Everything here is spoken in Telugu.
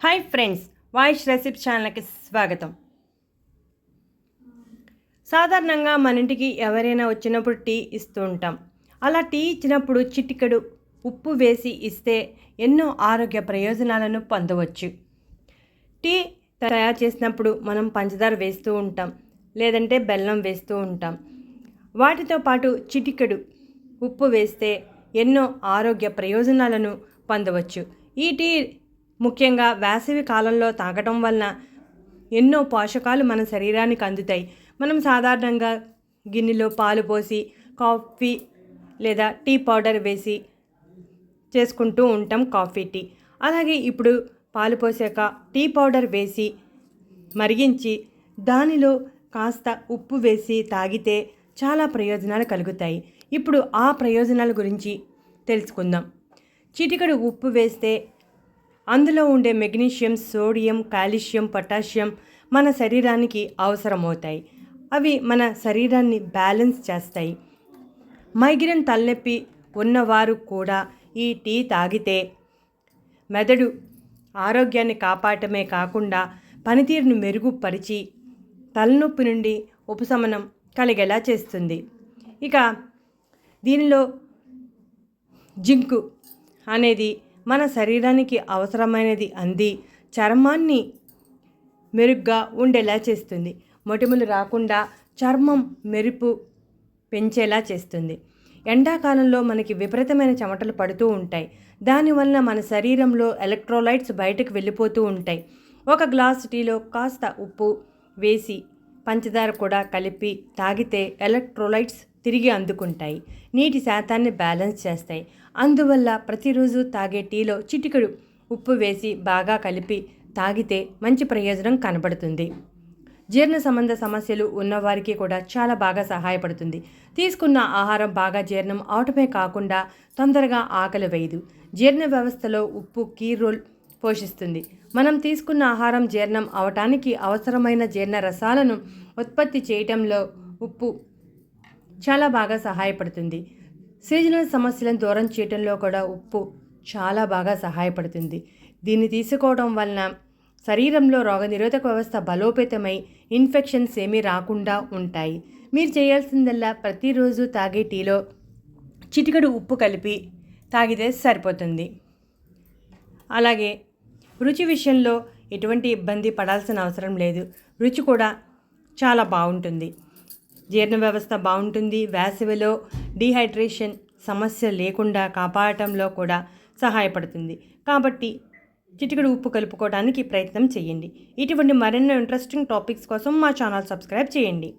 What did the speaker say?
హాయ్ ఫ్రెండ్స్ వాయిస్ రెసిపీ ఛానల్కి స్వాగతం. సాధారణంగా మన ఇంటికి ఎవరైనా వచ్చినప్పుడు టీ ఇస్తూ ఉంటాం. అలా టీ ఇచ్చినప్పుడు చిటికెడు ఉప్పు వేసి ఇస్తే ఎన్నో ఆరోగ్య ప్రయోజనాలను పొందవచ్చు. టీ తయారు చేసినప్పుడు మనం పంచదార వేస్తూ ఉంటాం లేదంటే బెల్లం వేస్తూ ఉంటాం. వాటితో పాటు చిటికెడు ఉప్పు వేస్తే ఎన్నో ఆరోగ్య ప్రయోజనాలను పొందవచ్చు. ఈ టీ ముఖ్యంగా వేసవి కాలంలో తాగటం వలన ఎన్నో పోషకాలు మన శరీరానికి అందుతాయి. మనం సాధారణంగా గిన్నెలో పాలు పోసి కాఫీ లేదా టీ పౌడర్ వేసి చేసుకుంటూ ఉంటాం కాఫీ టీ. అలాగే ఇప్పుడు పాలు పోసాక టీ పౌడర్ వేసి మరిగించి దానిలో కాస్త ఉప్పు వేసి తాగితే చాలా ప్రయోజనాలు కలుగుతాయి. ఇప్పుడు ఆ ప్రయోజనాల గురించి తెలుసుకుందాం. చిటికడు ఉప్పు వేస్తే అందులో ఉండే మెగ్నీషియం సోడియం కాల్షియం పొటాషియం మన శరీరానికి అవసరమవుతాయి. అవి మన శరీరాన్ని బ్యాలెన్స్ చేస్తాయి. మైగ్రేన్ తలనొప్పి ఉన్నవారు కూడా ఈ టీ తాగితే మెదడు ఆరోగ్యాన్ని కాపాడటమే కాకుండా పనితీరును మెరుగుపరిచి తలనొప్పి నుండి ఉపశమనం కలిగేలా చేస్తుంది. ఇక దీనిలో జింకు అనేది మన శరీరానికి అవసరమైనది అంది. చర్మాన్ని మెరుగ్గా ఉండేలా చేస్తుంది. మొటిమలు రాకుండా చర్మం మెరుపు పెంచేలా చేస్తుంది. ఎండాకాలంలో మనకి విపరీతమైన చెమటలు పడుతూ ఉంటాయి. దానివల్ల మన శరీరంలో ఎలక్ట్రోలైట్స్ బయటకు వెళ్ళిపోతూ ఉంటాయి. ఒక గ్లాస్ టీలో కాస్త ఉప్పు వేసి పంచదార కూడా కలిపి తాగితే ఎలక్ట్రోలైట్స్ తిరిగి అందుకుంటాయి. నీటి శాతాన్ని బ్యాలెన్స్ చేస్తాయి. అందువల్ల ప్రతిరోజు తాగే టీలో చిటికెడు ఉప్పు వేసి బాగా కలిపి తాగితే మంచి ప్రయోజనం కనబడుతుంది. జీర్ణ సంబంధ సమస్యలు ఉన్నవారికి కూడా చాలా బాగా సహాయపడుతుంది. తీసుకున్న ఆహారం బాగా జీర్ణం అవటమే కాకుండా తొందరగా ఆకలి వేయదు. జీర్ణ వ్యవస్థలో ఉప్పు కీ రోల్ పోషిస్తుంది. మనం తీసుకున్న ఆహారం జీర్ణం అవటానికి అవసరమైన జీర్ణ రసాలను ఉత్పత్తి చేయటంలో ఉప్పు చాలా బాగా సహాయపడుతుంది. సీజనల్ సమస్యలను దూరం చేయడంలో కూడా ఉప్పు చాలా బాగా సహాయపడుతుంది. దీన్ని తీసుకోవడం వలన శరీరంలో రోగనిరోధక వ్యవస్థ బలోపేతమై ఇన్ఫెక్షన్స్ ఏమీ రాకుండా ఉంటాయి. మీరు చేయాల్సిందల్లా ప్రతిరోజు తాగే టీలో చిటికడు ఉప్పు కలిపి తాగితే సరిపోతుంది. అలాగే రుచి విషయంలో ఎటువంటి ఇబ్బంది పడాల్సిన అవసరం లేదు. రుచి కూడా చాలా బాగుంటుంది. జీర్ణ వ్యవస్థ బాగుంటుంది. వేసవిలో డీహైడ్రేషన్ సమస్య లేకుండా కాపాడటంలో కూడా సహాయపడుతుంది. కాబట్టి చిటికెడు ఉప్పు కలుపుకోవడానికి ప్రయత్నం చేయండి. ఇటువంటి మరెన్నో ఇంట్రెస్టింగ్ టాపిక్స్ కోసం మా ఛానల్ సబ్స్క్రైబ్ చేయండి.